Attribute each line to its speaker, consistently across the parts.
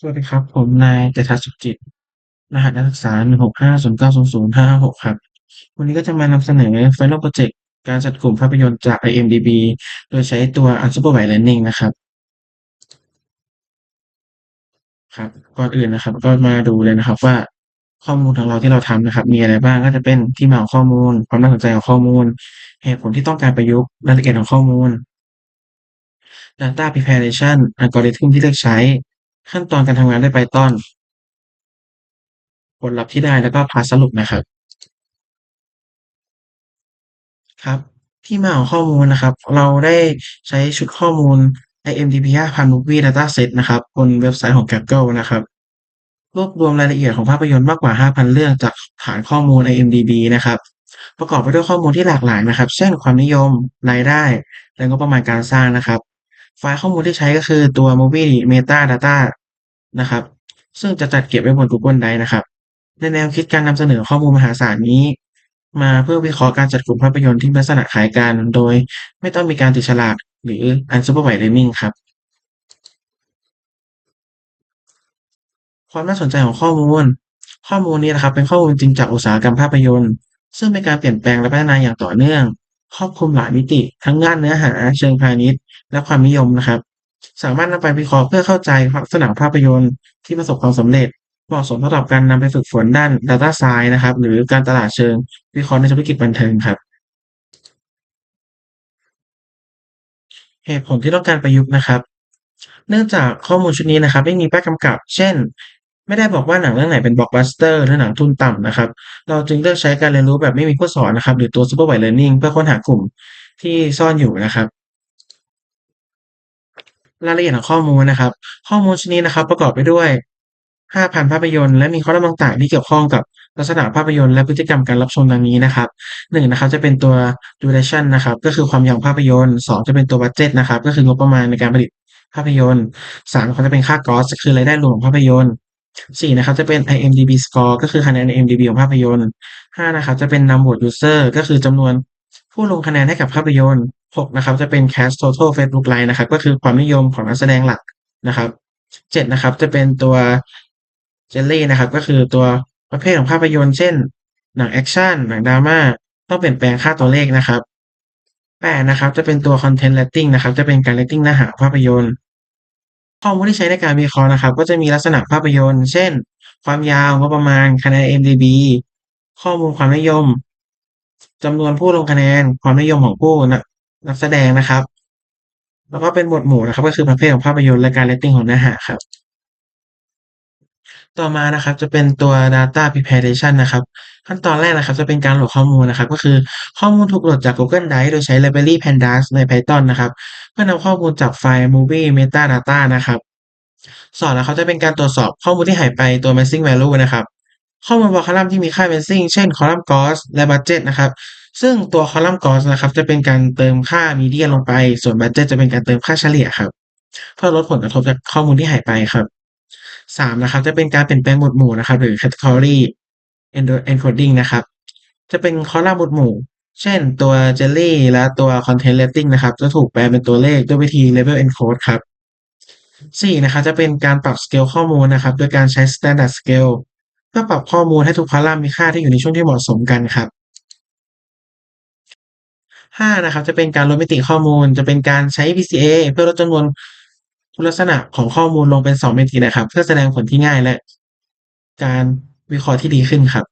Speaker 1: สวัสดีครับ ผมนายเจษฎาสุขจิต รหัสนักศึกษา 165009556 ครับ วันนี้ก็จะมานำเสนอ Final Project การจัดกลุ่มภาพยนตร์จาก IMDb โดยใช้ตัว Unsupervised Learning นะครับ ครับ ก่อนอื่นนะครับ ก็มาดูเลยนะครับว่าข้อมูลของเราที่เราทำนะครับ มีอะไรบ้างก็จะเป็นที่มาของข้อมูล ความน่าสนใจของข้อมูล เหตุผลที่ต้องการประยุกต์รายละเอียดของข้อมูล Data Preparation อัลกอริทึมที่เลือกใช้ ขั้นตอนการทำงานด้วย Python ผลลัพธ์ที่ได้แล้วก็พาสรุปนะครับ ครับ ที่มาของข้อมูลนะครับ เราได้ใช้ชุดข้อมูล IMDb 5,000 Movie Dataset นะครับบนเว็บไซต์ของ Kaggle นะครับ รวบรวมรายละเอียดของภาพยนตร์มากกว่า 5,000 เรื่องจากฐานข้อมูล IMDb นะครับ ประกอบไปด้วยข้อมูลที่หลากหลายนะครับ เช่นความนิยมรายได้ และงบประมาณการสร้างนะครับ ไฟล์ข้อมูลที่ใช้ก็คือตัว Movie Metadata นะครับ ซึ่งจะจัดเก็บไว้บน Google Drive นะครับ ในแนวคิดการนำเสนอข้อมูลมหาศาลนี้ มาเพื่อวิเคราะห์การจัดกลุ่มภาพยนตร์ที่ลักษณะคล้ายกัน โดยไม่ต้องมีการติดฉลากหรือ Unsupervised Learning ครับ ความน่าสนใจของข้อมูล ข้อมูลนี้นะครับ เป็นข้อมูลจริงจากอุตสาหกรรมภาพยนตร์ ซึ่งเป็นการเปลี่ยนแปลงและพัฒนาอย่างต่อเนื่อง ครอบคลุมหลายมิติ ทั้งงานเนื้อหาเชิงพาณิชย์ และความนิยมนะครับ สามารถนำไปวิเคราะห์เพื่อเข้าใจลักษณะภาพยนตร์ที่ประสบความสำเร็จเหมาะสมสำหรับการนำไปฝึกฝนด้าน Data Science นะครับ หรือการตลาดเชิง วิเคราะห์ในธุรกิจบันเทิงครับ เหตุผลที่ต้องการประยุกต์นะครับ เนื่องจากข้อมูลชุดนี้นะครับ ไม่มีป้ายกำกับ เช่น ไม่ได้บอกว่าหนังเรื่องไหนเป็น Blockbuster หรือหนังทุนต่ำนะครับ เราจึงเลือกใช้การเรียนรู้แบบไม่มีผู้สอนนะครับ หรือตัว Supervised Learning เพื่อค้นหากลุ่มที่ซ่อนอยู่นะครับ รายละเอียดของข้อมูลนะครับ ข้อมูลชิ้นนี้นะครับ ประกอบไปด้วย 5,000 ภาพยนตร์ และมีคอลัมน์ต่างๆที่เกี่ยวข้องกับลักษณะภาพยนตร์และพฤติกรรมการรับชมดังนี้นะครับ1นะครับจะเป็นตัว duration นะครับ ก็คือความยาวภาพยนตร์2จะเป็นตัวบัดเจตนะครับ ก็คืองบประมาณในการผลิตภาพยนตร์3เขาจะเป็นค่า Gross คือรายได้รวมของภาพยนตร์4นะครับจะเป็น IMDb Score ก็คือคะแนน IMDb ของภาพยนตร์5นะครับจะเป็น Number of User ก็คือจำนวนผู้ลงคะแนนให้กับภาพยนตร์ 6นะครับจะเป็น Cast Total Facebook Like นะครับ ก็คือความนิยมของนักแสดงหลักนะครับ7นะครับจะเป็นตัว Jelly นะครับ ก็คือตัวประเภทของภาพยนตร์เช่น หนังแอกชันหนังดราม่าต้องเปลี่ยนแปลงค่าตัวเลขนะครับ8นะครับจะเป็นตัว Content Rating นะครับ จะเป็นการ rating เนื้อหาภาพยนตร์ข้อมูลที่ใช้ในการวิเคราะห์นะครับ ก็จะมีลักษณะภาพยนตร์ เช่น ความยาวงบประมาณคะแนน IMDb ข้อมูลความนิยมจำนวนผู้ลงคะแนน ความนิยมของผู้นัก นักแสดงนะครับ แล้วก็เป็นหมวดหมู่นะครับ ก็คือประเภทของภาพยนตร์และการ rating ของเนื้อหาครับ ต่อมานะครับจะเป็นตัว Data Preparation นะครับ ขั้นตอนแรกนะครับ จะเป็นการโหลดข้อมูลนะครับ ก็คือข้อมูลถูกโหลดจาก Google Drive โดยใช้ Library Pandas ใน Python นะครับ เพื่อนำข้อมูลจากไฟล์ Movie Metadata นะครับ2นะครับจะเป็นการตรวจสอบข้อมูลที่หายไปตัว Missing Value นะครับ ข้อมูลบนคอลัมน์ที่มีค่า Missing เช่นคอลัมน์ Gross และ Budget นะครับ ซึ่งตัวคอลัมน์ Gross นะครับ จะเป็นการเติมค่า Median ลงไป ส่วน Budget จะเป็นการเติมค่าเฉลี่ยครับ เพื่อลดผลกระทบจากข้อมูลที่หายไปครับ3นะครับ จะเป็นการเปลี่ยนแปลงหมวดหมู่นะครับ หรือ Category Endo Encoding นะครับ จะเป็นคอลัมน์หมวดหมู่ เช่นตัว Jelly และตัว Content Rating นะครับ จะถูกแปลเป็นตัวเลขด้วยวิธี Label Encode ครับ4นะครับ จะเป็นการปรับสเกลข้อมูลนะครับ โดยการใช้ Standard Scale เพื่อปรับข้อมูลให้ทุกคอลัมน์มีค่าที่อยู่ในช่วงที่เหมาะสมกันครับ 5นะครับจะเป็นการลดมิติข้อมูล จะเป็นการใช้ VCA เพื่อลดจำนวนคุณลักษณะของข้อมูลลงเป็น 2 มิตินะครับ เพื่อแสดงผลที่ง่ายและ การวิเคราะห์ที่ดีขึ้นครับ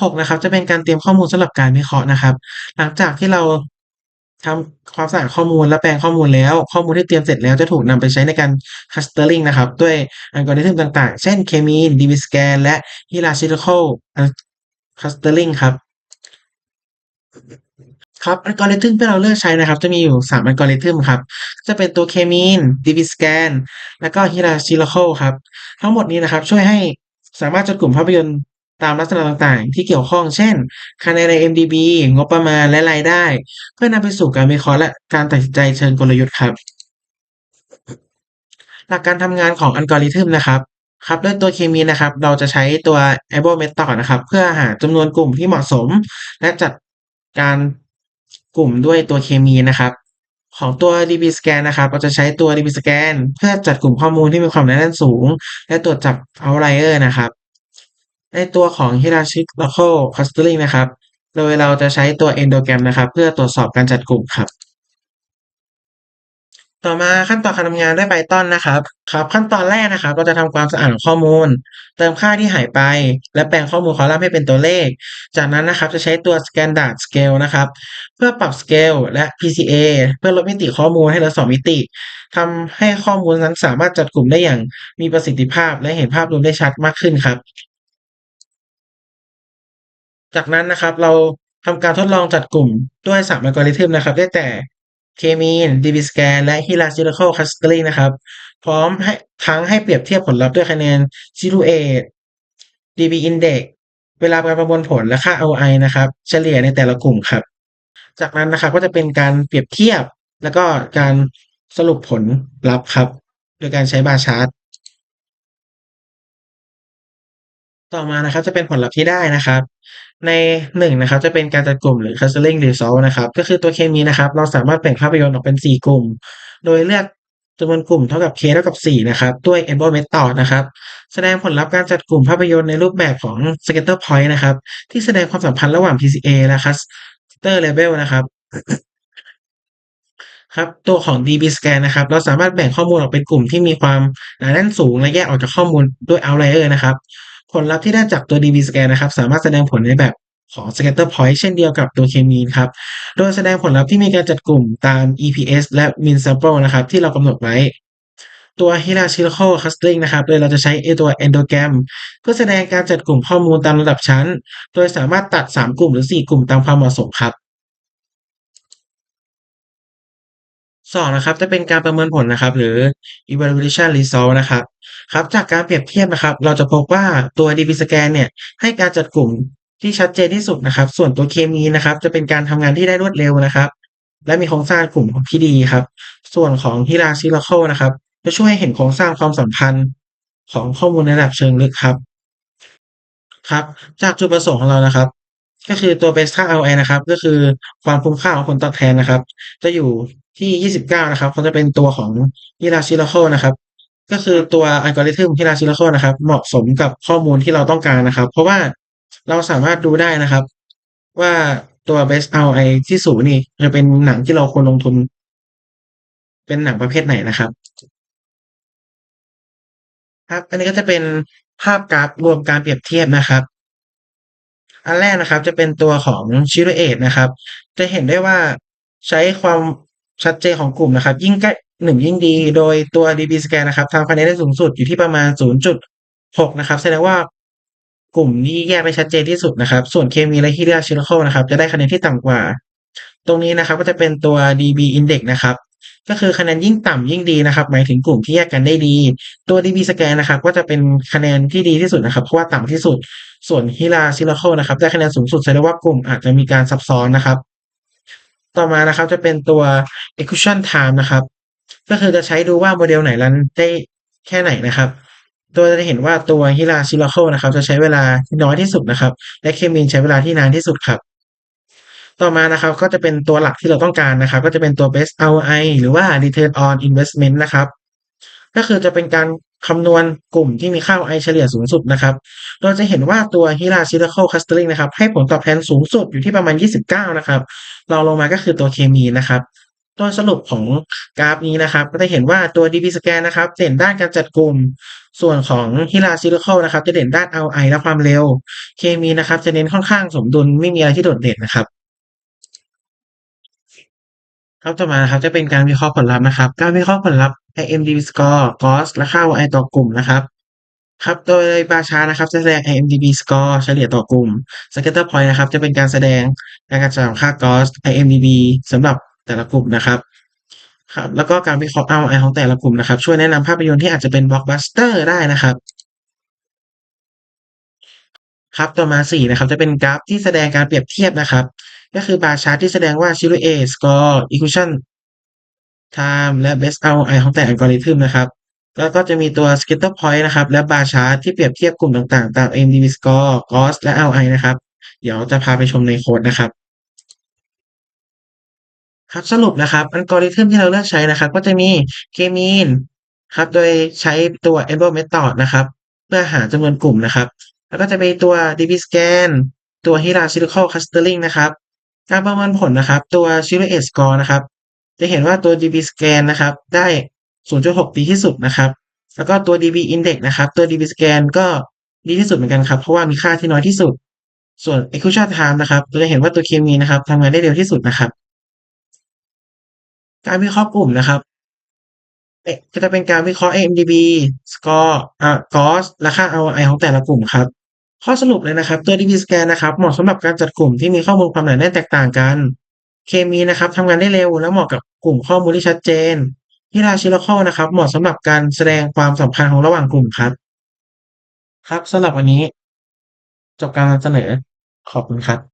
Speaker 1: 6 นะครับ จะเป็นการเตรียมข้อมูลสำหรับการวิเคราะห์นะครับ หลังจากที่เราทำความสะอาดข้อมูลและแปลงข้อมูลแล้ว ข้อมูลที่เตรียมเสร็จแล้วจะถูกนำไปใช้ในการ clustering นะครับ ด้วยอัลกอริทึมต่างๆ เช่น K-mean DB-scan และ hierarchical clustering ครับ ครับอัลกอริทึมที่เราเลือกใช้นะครับ จะมีอยู่ 3 อัลกอริทึมครับ จะเป็นตัว K-mean DB-scan แล้วก็ hierarchical ครับ ทั้งหมดนี้นะครับช่วยให้สามารถจัดกลุ่มภาพยนตร์ตามลักษณะต่างๆ ที่เกี่ยวข้อง เช่นคะแนนใน MDB งบประมาณและรายได้ เพื่อนำไปสู่การวิเคราะห์และการตัดสินใจเชิงกลยุทธ์ครับ หลักการทำงานของอัลกอริทึมนะครับครับด้วยตัว K-mean นะครับ เราจะใช้ตัว Abel Method นะครับ เพื่อหาจำนวนกลุ่มที่เหมาะสม และจัดการ กลุ่มด้วยตัวเคมีนะครับ ของตัว dbScan นะครับเราจะใช้ตัว dbScan เพื่อจัดกลุ่มข้อมูลที่มีความหนาแน่นสูง และตรวจจับ outlier นะครับ ในตัวของ hierarchical clustering นะครับ โดยเราจะใช้ตัว endogram นะครับ เพื่อตรวจสอบการจัดกลุ่มครับ ต่อมาขั้นตอนการทำงานด้วย Python นะครับครับขั้นตอนแรกนะครับ เราจะทำความสะอาดของข้อมูล เติมค่าที่หายไป และแปลงข้อมูลคอลัมน์ให้เป็นตัวเลข จากนั้นนะครับจะใช้ตัว Standard Scale นะครับ เพื่อปรับ Scale และ PCA เพื่อลดมิติข้อมูลให้เหลือ 2 มิติทำให้ข้อมูลนั้นสามารถจัดกลุ่มได้อย่างมีประสิทธิภาพ และเห็นภาพรวมได้ชัดมากขึ้นครับ จากนั้นนะครับเราทำการทดลองจัดกลุ่มด้วย3อัลกอริทึมนะครับ ได้แต่ ก่ K-mean, dbScan และฮิลาซิลิโคคัสเกลนะครับ พร้อมให้ทั้งให้เปรียบเทียบผลลัพธ์ด้วยคะแนน silhouette, db-index เวลาการประมวลผลและค่า ROI นะครับ เฉลี่ยในแต่ละกลุ่มครับ จากนั้นนะครับก็จะเป็นการเปรียบเทียบ แล้วก็การสรุปผลลัพธ์ครับ โดยการใช้บาร์ชาร์ต ต่อมานะครับจะเป็นผลลัพธ์ที่ได้นะครับ ใน1นะครับจะเป็นการจัดกลุ่มหรือ clustering result นะครับ ก็คือตัวเคมีนะครับ เราสามารถแบ่งภาพยนตร์ออกเป็น 4 กลุ่ม โดยเลือกจำนวนกลุ่มเท่ากับ k เท่ากับ 4 นะครับ ด้วย enable method นะครับ แสดงผลลัพธ์การจัดกลุ่มภาพยนตร์ในรูปแบบของ scatter point นะครับ ที่แสดงความสัมพันธ์ระหว่าง PCA และ cluster level นะครับครับตัวของ dbScan นะครับ เราสามารถแบ่งข้อมูลออกเป็นกลุ่มที่มีความหนาแน่นสูงและแยกออกจากข้อมูลด้วย outlier นะครับ ผลลัพธ์ที่ได้จากตัว dbScan นะครับ สามารถแสดงผลในแบบของ scatter point เช่นเดียวกับตัวเคมีนครับ โดยแสดงผลลัพธ์ที่มีการจัดกลุ่มตาม EPS และ Min Sample นะครับที่เรากำหนดไว้ ตัว hierarchical clustering นะครับโดยเราจะใช้ตัว endogram เพื่อแสดงการจัดกลุ่มข้อมูลตามระดับชั้น โดยสามารถตัด 3 กลุ่มหรือ 4 กลุ่มตามความเหมาะสมครับ 2นะครับจะเป็นการประเมินผลนะครับ หรือ evaluation result นะครับ ครับจากการเปรียบเทียบนะครับ เราจะพบว่าตัว dbScan เนี่ย ให้การจัดกลุ่มที่ชัดเจนที่สุดนะครับ ส่วนตัว K-mean นะครับ จะเป็นการทำงานที่ได้รวดเร็วนะครับ และมีโครงสร้างกลุ่มที่ดีครับ ส่วนของ hierarchical นะครับ จะช่วยให้เห็นโครงสร้างความสัมพันธ์ของข้อมูลในระดับเชิงลึกครับครับ จากจุดประสงค์ของเรานะครับก็คือตัว base ค่า ROI นะครับ ก็คือความคุ้มค่าของผลตอบแทนนะครับ จะอยู่ ที่ 29 นะครับก็จะเป็นตัวของ hierarchical นะครับ ก็คือตัว algorithm hierarchical นะครับ เหมาะสมกับข้อมูลที่เราต้องการนะครับ เพราะว่าเราสามารถดูได้นะครับ ว่าตัว base ROI ที่สูงนี่ จะเป็นหนังที่เราควรลงทุน เป็นหนังประเภทไหนนะครับ ครับ อันนี้ก็จะเป็นภาพกราฟรวมการเปรียบเทียบนะครับ อันแรกนะครับ จะเป็นตัวของ silhouette นะครับ จะเห็นได้ว่าใช้ความ ชัดเจนของกลุ่มนะครับ ยิ่งใกล้1ยิ่งดีโดยตัว dbScan นะครับทำคะแนนได้สูงสุดอยู่ที่ประมาณ 0.6 นะครับ แสดงว่ากลุ่มนี้แยกได้ชัดเจนที่สุดนะครับ ส่วน K-mean และ hierarchical นะครับ จะได้คะแนนที่ต่ำกว่า ตรงนี้นะครับก็จะเป็นตัว db-index นะครับก็คือคะแนนยิ่งต่ำยิ่งดีนะครับ หมายถึงกลุ่มที่แยกกันได้ดี ตัว dbScan นะครับ ก็จะเป็นคะแนนที่ดีที่สุดนะครับเพราะว่าต่ำที่สุด ส่วน hierarchical นะครับได้คะแนนสูงสุดแสดงว่ากลุ่มอาจจะมีการซับซ้อนนะครับ ต่อมานะครับจะเป็นตัว execution time นะครับ ก็คือจะใช้ดูว่าโมเดลไหนรันได้แค่ไหนนะครับโดยจะเห็นว่าตัว hierarchical นะครับ จะใช้เวลาที่น้อยที่สุดนะครับ และ K-mean ใช้เวลาที่นานที่สุดครับ ต่อมานะครับก็จะเป็นตัวหลักที่เราต้องการนะครับ ก็จะเป็นตัว best ROI หรือว่า return on investment นะครับ ก็คือจะเป็นการ คำนวณกลุ่มที่มีค่า i เฉลี่ยสูงสุดนะครับ เราจะเห็นว่าตัว hierarchical clustering นะครับ ให้ผลตอบแทนสูงสุดอยู่ที่ประมาณ 29 นะครับรองลงมาก็คือตัว K-mean นะครับโดยสรุปของกราฟนี้นะครับ ก็จะเห็นว่าตัว dbScan นะครับเด่นด้านการจัดกลุ่ม ส่วนของ hierarchical นะครับ จะเด่นด้าน ROI และความเร็ว K-mean นะครับ จะเน้นค่อนข้างสมดุลไม่มีอะไรที่โดดเด่นนะครับ ครับต่อมาครับจะเป็นการวิเคราะห์ผลลัพธ์นะครับ การวิเคราะห์ผลลัพธ์ IMDb score GOS และค่า ROI ต่อกลุ่มนะครับ ครับโดยบาชานะครับจะแสดง IMDb score เฉลี่ยต่อกลุ่ม Scatter point นะครับ จะเป็นการแสดงการกระจายของค่า GOS IMDb สำหรับแต่ละกลุ่มนะครับครับ แล้วก็การวิเคราะห์ ROI ของแต่ละกลุ่มนะครับ ช่วยแนะนำภาพยนตร์ที่อาจจะเป็น Blockbuster ได้นะครับครับต่อมา4นะครับจะเป็นกราฟที่แสดงการเปรียบเทียบนะครับ ก็คือบาร์ชาร์ตที่แสดงว่า silhouette score execution time และ best ROI ของแต่ algorithm นะครับ แล้วก็จะมีตัว scatter point นะครับ และบาร์ชาร์ตที่เปรียบเทียบกลุ่มต่างๆ ตาม MDB score GOS และ ROI นะครับ เดี๋ยวจะพาไปชมในโคดนะครับครับสรุปนะครับอัลกอริทึมที่เราเลือกใช้นะครับ ก็จะมี K-mean ครับโดยใช้ตัว Abel method นะครับ เพื่อหาจำนวนกลุ่มนะครับ แล้วก็จะมีตัว dbScan ตัว hierarchical clustering นะครับ การประเมินผลนะครับ ตัว silhouette score นะครับ จะเห็นว่าตัว dbScan นะครับ ได้ 0.6 ดีที่สุดนะครับ แล้วก็ตัว db index นะครับ ตัว dbScan ก็ดีที่สุดเหมือนกันครับ เพราะว่ามีค่าที่น้อยที่สุด ส่วน execution time นะครับเราจะเห็นว่าตัว K-mean นะครับทำงานได้เร็วที่สุดนะครับ การวิเคราะห์กลุ่มนะครับก็จะเป็นการวิเคราะห์ AMDB สกอร์อ่า GAUSS และค่า ROI ของแต่ละกลุ่มครับ ข้อสรุปเลยนะครับ ตัว dbScan นะครับเหมาะสำหรับการจัดกลุ่มที่มีข้อมูลความหนาแน่นแตกต่างกัน เคมีนะครับทำงานได้เร็วและเหมาะกับกลุ่มข้อมูลที่ชัดเจนที่ราชิลคอนะครับ เหมาะสำหรับการแสดงความสัมพันธ์ของระหว่างกลุ่มครับ ครับสำหรับวันนี้ จบการนำเสนอขอบคุณครับ